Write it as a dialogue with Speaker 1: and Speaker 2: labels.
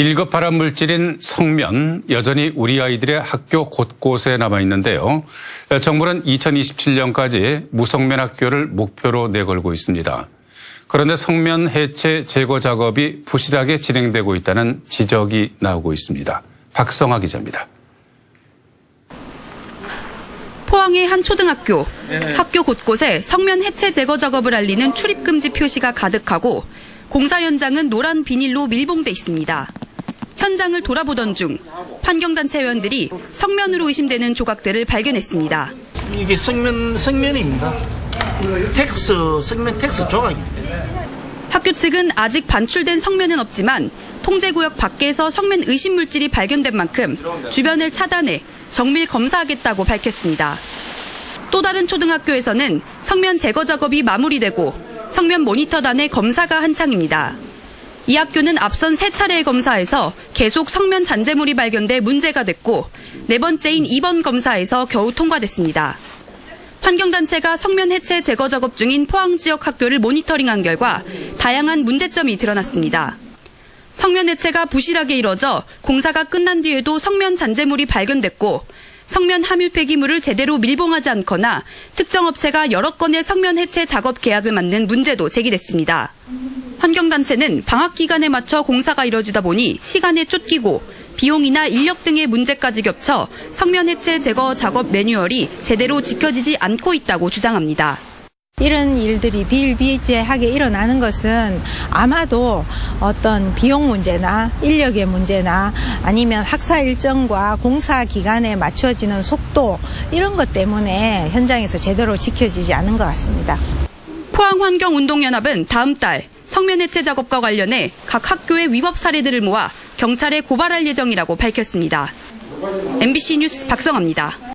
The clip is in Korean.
Speaker 1: 1급 발암 물질인 성면 여전히 우리 아이들의 학교 곳곳에 남아 있는데요. 정부는 2027년까지 무성면 학교를 목표로 내걸고 있습니다. 그런데 성면 해체 제거 작업이 부실하게 진행되고 있다는 지적이 나오고 있습니다. 박성아 기자입니다.
Speaker 2: 포항의 한 초등학교. 학교 곳곳에 성면 해체 제거 작업을 알리는 출입금지 표시가 가득하고 공사 현장은 노란 비닐로 밀봉돼 있습니다. 현장을 돌아보던 중 환경단체 회원들이 성면으로 의심되는 조각들을 발견했습니다.
Speaker 3: 이게 성면 성면입니다. 텍스 성면 텍스 조각입니다.
Speaker 2: 학교 측은 아직 반출된 성면은 없지만 통제구역 밖에서 성면 의심 물질이 발견된 만큼 주변을 차단해 정밀 검사하겠다고 밝혔습니다. 또 다른 초등학교에서는 성면 제거 작업이 마무리되고 성면 모니터단의 검사가 한창입니다. 이 학교는 앞선 세 차례의 검사에서 계속 성면 잔재물이 발견돼 문제가 됐고 네 번째인 이번 검사에서 겨우 통과됐습니다. 환경단체가 성면 해체 제거 작업 중인 포항 지역 학교를 모니터링한 결과 다양한 문제점이 드러났습니다. 성면 해체가 부실하게 이뤄져 공사가 끝난 뒤에도 성면 잔재물이 발견됐고 성면 함유 폐기물을 제대로 밀봉하지 않거나 특정 업체가 여러 건의 성면 해체 작업 계약을 맞는 문제도 제기됐습니다. 환경단체는 방학 기간에 맞춰 공사가 이뤄지다 보니 시간에 쫓기고 비용이나 인력 등의 문제까지 겹쳐 성면 해체 제거 작업 매뉴얼이 제대로 지켜지지 않고 있다고 주장합니다.
Speaker 4: 이런 일들이 비일비재하게 일어나는 것은 아마도 어떤 비용 문제나 인력의 문제나 아니면 학사 일정과 공사 기간에 맞춰지는 속도 이런 것 때문에 현장에서 제대로 지켜지지 않은 것 같습니다.
Speaker 2: 포항환경운동연합은 다음 달 성면 해체 작업과 관련해 각 학교의 위법 사례들을 모아 경찰에 고발할 예정이라고 밝혔습니다. MBC 뉴스 박성아입니다.